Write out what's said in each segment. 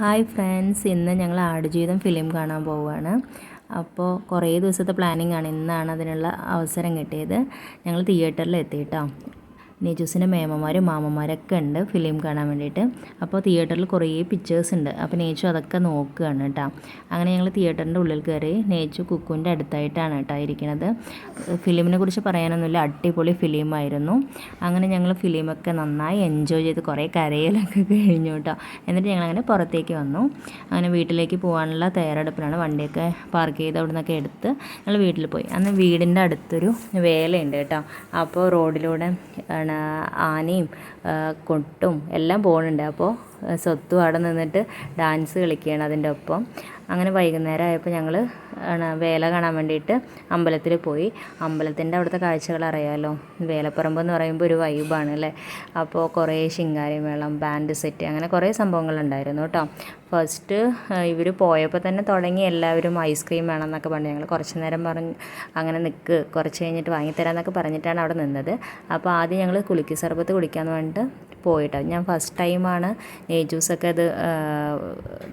Hi friends ഇന്ന് ഞങ്ങൾ Aadujeevitham film കാണാൻ പോവുകയാണ്. അപ്പോൾ കുറേ ദിവസത്തെ പ്ലാനിങ് ആണ്. ഇന്നാണ് അതിനുള്ള അവസരം കിട്ടിയത്. ഞങ്ങൾ തിയേറ്ററിൽ എത്തി കേട്ടോ നെജൂസിന്റെ മേമന്മാരും മാമന്മാരൊക്കെ ഉണ്ട് ഫിലിം കാണാൻ വേണ്ടിയിട്ട്. അപ്പോൾ തിയേറ്ററിൽ കുറേ പിക്ചേഴ്സ് ഉണ്ട്. അപ്പോൾ നേച്ചു അതൊക്കെ നോക്കുകയാണ് കേട്ടോ. അങ്ങനെ ഞങ്ങൾ തിയേറ്ററിന്റെ ഉള്ളിൽ കയറി നേച്ചു കുക്കുവിന്റെ അടുത്തായിട്ടാണ് കേട്ടോ ഇരിക്കുന്നത് ഫിലിമിനെ കുറിച്ച് പറയാനൊന്നുമില്ല. അടിപൊളി ഫിലിമായിരുന്നു. അങ്ങനെ ഞങ്ങൾ ഫിലിമൊക്കെ നന്നായി എൻജോയ് ചെയ്ത് കുറേ കരയിലൊക്കെ കഴിഞ്ഞു കേട്ടോ. എന്നിട്ട് ഞങ്ങളങ്ങനെ പുറത്തേക്ക് വന്നു. അങ്ങനെ വീട്ടിലേക്ക് പോകാനുള്ള തയ്യാറെടുപ്പിലാണ് വണ്ടിയൊക്കെ പാർക്ക് ചെയ്ത് അവിടെ നിന്നൊക്കെ എടുത്ത് ഞങ്ങൾ വീട്ടിൽ പോയി. അന്ന് വീടിന്റെ അടുത്തൊരു വേലയുണ്ട് കേട്ടോ. അപ്പോൾ റോഡിലൂടെ ആനയും കൊട്ടും എല്ലാം പോകുന്നുണ്ട് അപ്പോൾ സ്വത്തും അവിടെ നിന്നിട്ട് ഡാൻസ് കളിക്കുകയാണ് അതിന്റെ ഒപ്പം. അങ്ങനെ വൈകുന്നേരം ആയപ്പോൾ ഞങ്ങൾ വേല കാണാൻ വേണ്ടിയിട്ട് അമ്പലത്തിൽ പോയി. അമ്പലത്തിന്റെ അവിടുത്തെ കാഴ്ചകൾ അറിയാമല്ലോ വേലപ്പറമ്പ് എന്ന് പറയുമ്പോൾ ഒരു വൈബാണ് അല്ലേ? അപ്പോൾ കുറേ ശിങ്കാരി മേളം ബാൻഡ് സെറ്റ് അങ്ങനെ കുറേ സംഭവങ്ങളുണ്ടായിരുന്നു കേട്ടോ. ഫസ്റ്റ് ഇവർ പോയപ്പോൾ തന്നെ തുടങ്ങി എല്ലാവരും ഐസ്ക്രീം വേണം എന്നൊക്കെ പറഞ്ഞു. ഞങ്ങൾ കുറച്ച് നേരം പറഞ്ഞ് അങ്ങനെ നിൽക്ക് കുറച്ച് കഴിഞ്ഞിട്ട് വാങ്ങിത്തരാമെന്നൊക്കെ പറഞ്ഞിട്ടാണ് അവിടെ നിന്നത്. അപ്പോൾ ആദ്യം ഞങ്ങൾ കുലുക്കി സർബത്ത് കുടിക്കാമെന്ന് പറഞ്ഞിട്ട് പോയിട്ടോ ഞാൻ ഫസ്റ്റ് ടൈമാണ് ജ്യൂസൊക്കെ അത്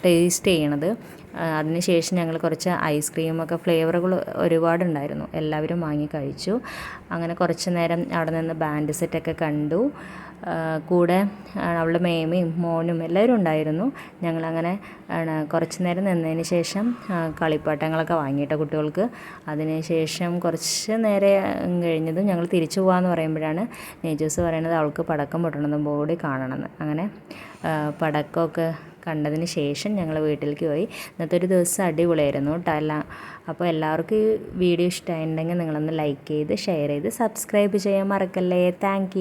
ടേസ്റ്റ് ചെയ്യണത്. അതിനുശേഷം ഞങ്ങൾ കുറച്ച് ഐസ്ക്രീമൊക്കെ ഫ്ലേവറുകൾ ഒരുപാടുണ്ടായിരുന്നു. എല്ലാവരും വാങ്ങി കഴിച്ചു. അങ്ങനെ കുറച്ച് നേരം അവിടെ നിന്ന് ബാൻഡ് സെറ്റൊക്കെ കണ്ടു. കൂടെ അവളുടെ മേമയും മോനും എല്ലാവരും ഉണ്ടായിരുന്നു. ഞങ്ങളങ്ങനെ കുറച്ച് നേരം നിന്നതിന് ശേഷം കളിപ്പാട്ടങ്ങളൊക്കെ വാങ്ങിയിട്ട കുട്ടികൾക്ക്. അതിനുശേഷം കുറച്ച് നേരം കഴിഞ്ഞതും ഞങ്ങൾ തിരിച്ചു പോകാമെന്ന് പറയുമ്പോഴാണ് നേജേഴ്സ് പറയുന്നത് അവൾക്ക് പടക്കം പൊട്ടണമെന്നും ബോഡി കാണണമെന്ന്. അങ്ങനെ പടക്കമൊക്കെ കണ്ടതിന് ശേഷം ഞങ്ങൾ വീട്ടിലേക്ക് പോയി. ഇന്നത്തെ ഒരു ദിവസം അടിപൊളിയായിരുന്നു കേട്ടോ എല്ലാം. അപ്പോൾ എല്ലാവർക്കും ഈ വീഡിയോ ഇഷ്ടമായിട്ടുണ്ടെങ്കിൽ നിങ്ങളൊന്ന് ലൈക്ക് ചെയ്ത് ഷെയർ ചെയ്ത് സബ്സ്ക്രൈബ് ചെയ്യാൻ മറക്കല്ലേ. താങ്ക്